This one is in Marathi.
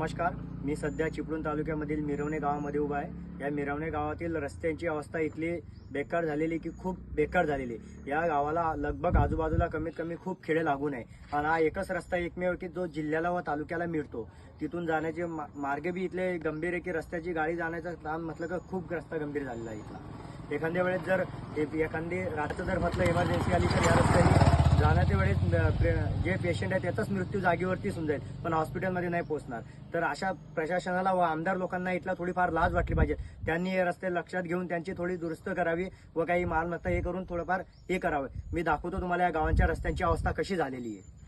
नमस्कार मी सध्या चिपळूण तालुक्यामधील मिरवणे गावामध्ये उभा आहे. या मिरवणे गावातील रस्त्यांची अवस्था इथली बेकार झालेली की खूप बेकार झालेली. या गावाला लगभग आजूबाजूला कमीत कमी खूप खेडे लागून आहे. आणि हा एकच रस्ता एकमेव की जो जिल्ह्याला व तालुक्याला मिळतो. तिथून जाण्याचे मा- मार्ग बी इथले गंभीर आहे की रस्त्याची गाडी जाण्याचं काम म्हटलं तर खूप रस्ता गंभीर झालेला आहे इथला. एखाद्या वेळेस जर एखादी रात्र जर म्हटलं इमर्जन्सी आली तर या रस्त्याने जाण्याच्या वेळेस जे पेशंट आहे त्याचाच मृत्यू जागेवरतीच होऊन जाईल. पण हॉस्पिटलमध्ये नाही पोहोचणार. तर अशा प्रशासनाला व आमदार लोकांना इथला थोडीफार लाज वाटली पाहिजे. त्यांनी हे रस्ते लक्षात घेऊन त्यांची थोडी दुरुस्त करावी व काही मालमत्ता हे करून थोडंफार हे करावं. मी दाखवतो तुम्हाला या गावांच्या रस्त्यांची अवस्था कशी झालेली आहे.